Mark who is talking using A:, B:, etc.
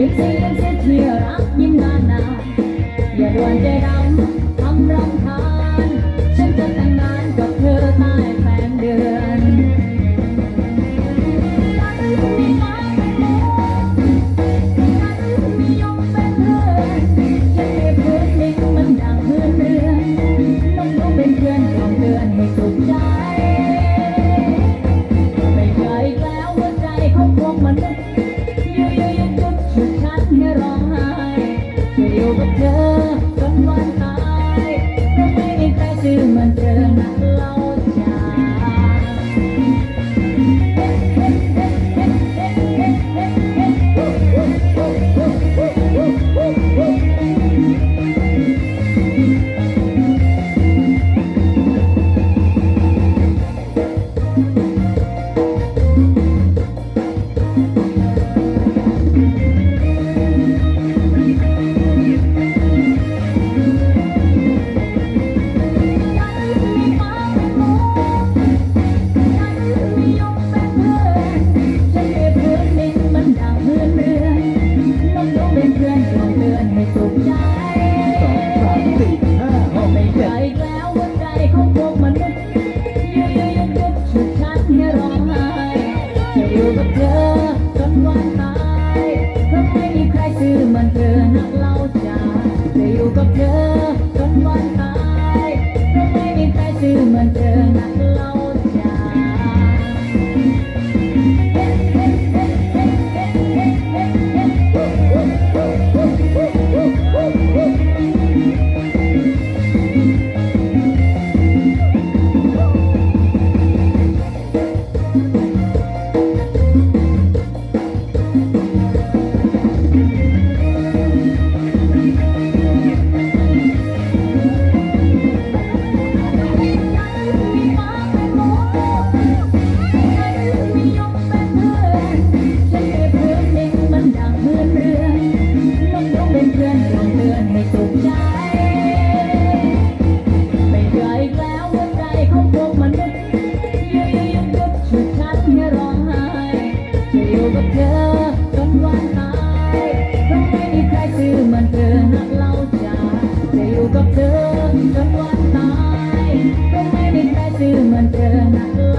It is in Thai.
A: ยิ้มสิยิ้มสิเที่ยวรักยิ้มนานๆอย่าด่วนใจดำทำรำคาญ Don't อยู่กับเธอจนวันตายเพไม่มีใครซื้อมันเธอนักเล่าใจจะอยู่กับเธอจนวันตายเพไม่มีใครซื้อมันเอนเล่